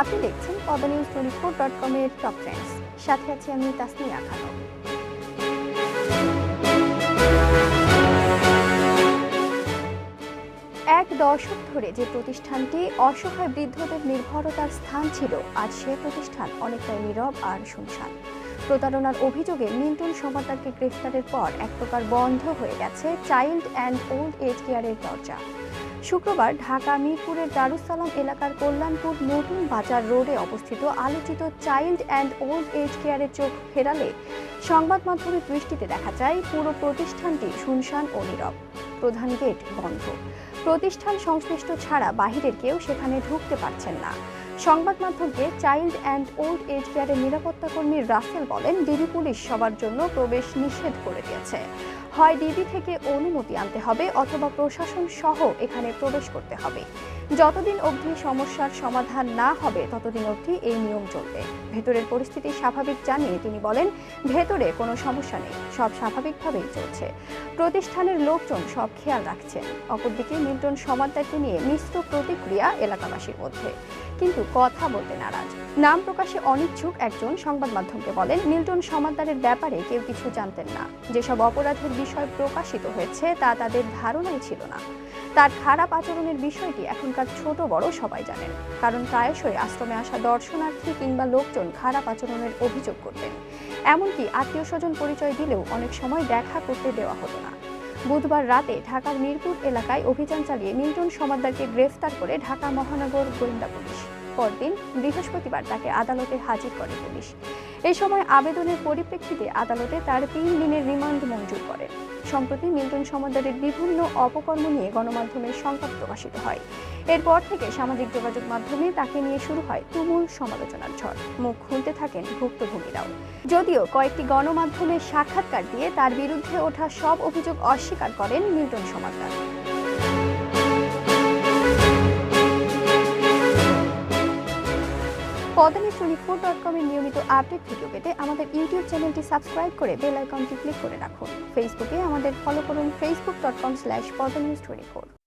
News twenty four dot কমের top trends সাথে আছি আমি তাসমিয়া খানম এক দশক ধরে যে প্রতিষ্ঠানটি অসহায় বৃদ্ধদের নির্ভরতার স্থান ছিল, আজ সে প্রতিষ্ঠান অনেকটাই নীরব আর শুনশান। প্রতারণার অভিযোগে মিন্টন সমাদারকে গ্রেফতারের পর এক প্রকার বন্ধ হয়ে গেছে চাইল্ড অ্যান্ড ওল্ড এজ কেয়ারের দরজা। শুক্রবার ঢাকা মিরপুরের দারুসালাম এলাকার কল্যাণপুর নতুন বাজার রোডে অবস্থিত আলোচিত চাইল্ড অ্যান্ড ওল্ড এজ কেয়ারের চোখ ফেরালে সংবাদ মাধ্যমের দৃষ্টিতে দেখা যায়, পুরো প্রতিষ্ঠানটি শুনশান ও নীরব। প্রধান গেট বন্ধ। প্রতিষ্ঠান সংশ্লিষ্ট ছাড়া বাহিরের কেউ সেখানে ঢুকতে পারছেন না। সংবাদ মাধ্যমকে চাইল্ড অ্যান্ড ওল্ড এজ কেয়ারের নিরাপত্তা কর্মী রাসেল বলেন, ডিবি পুলিশ সবার জন্য প্রবেশ নিষেধ করে দিয়েছে। হয় ডিবি থেকে অনুমতি আনতে হবে অথবা প্রশাসন সহ এখানে প্রবেশ করতে হবে। যতদিন অবধি সমস্যার সমাধান না হবে, ততদিন অবধি এই নিয়ম চলবে। ভেতরের পরিস্থিতি স্বাভাবিক জানিয়ে তিনি বলেন, ভেতরে কোনো সমস্যা নেই, সব স্বাভাবিকভাবেই চলছে। প্রতিষ্ঠানের লোকজন সব খেয়াল রাখছেন। অপরদিকে মিল্টন সমাদদারকে নিয়ে মিশ্র প্রতিক্রিয়া এলাকাবাসীর মধ্যে। কিন্তু কথা বলতে নারাজ। নাম প্রকাশে অনিচ্ছুক একজন সংবাদ মাধ্যমকে বলেন, মিল্টন সমাদদারের ব্যাপারে কেউ কিছু জানতেন না। যেসব অপরাধের বিষয় প্রকাশিত হয়েছে, তা তাদের ধারণাই ছিল না। তার খারাপ আচরণের বিষয়টি এখনকার ছোট বড় সবাই জানেন। কারণ প্রায়শই আশ্রমে আসা দর্শনার্থী কিংবা লোকজন খারাপ আচরণের অভিযোগ করতেন। এমনকি আত্মীয় স্বজন পরিচয় দিলেও অনেক সময় দেখা করতে দেওয়া হতো না। বুধবার রাতে ঢাকার মিরপুর এলাকায় অভিযান চালিয়ে মিল্টন সমাদ্দারকে গ্রেফতার করে ঢাকা মহানগর গোয়েন্দা পুলিশ। পরদিন বৃহস্পতিবার তাকে আদালতে হাজির করে পুলিশ। এই সময় আবেদনের পরিপ্রেক্ষিতে আদালতে তার তিন দিনের রিমান্ড মঞ্জুর করেন সম্প্রতি মিল্টন সমাদ্দারের বিভিন্ন অপকর্ম নিয়ে গণমাধ্যমের সংবাদ প্রকাশিত হয়। এরপর থেকে সামাজিক যোগাযোগ মাধ্যমে তাকে নিয়ে শুরু হয় তুমুল সমালোচনার ঝড়। মুখ খুলতে থাকেন ভুক্তভোগীরাও। যদিও কয়েকটি গণমাধ্যমে সাক্ষাৎকার দিয়ে তার বিরুদ্ধে ওঠা সব অভিযোগ অস্বীকার করেন মিল্টন সমাদ্দার পদানি ফোর ডট কমের নিয়মিত আপডেট ভিডিও পেতে আমাদের ইউটিউব চ্যানেলটি সাবস্ক্রাইব করে বেল আইকনটি ক্লিক করে রাখুন। ফেসবুকে আমাদের ফলো করুন ফেসবুক ডট কম স্ল্যাশ পদানিউজ টোয়েন্টি ফোর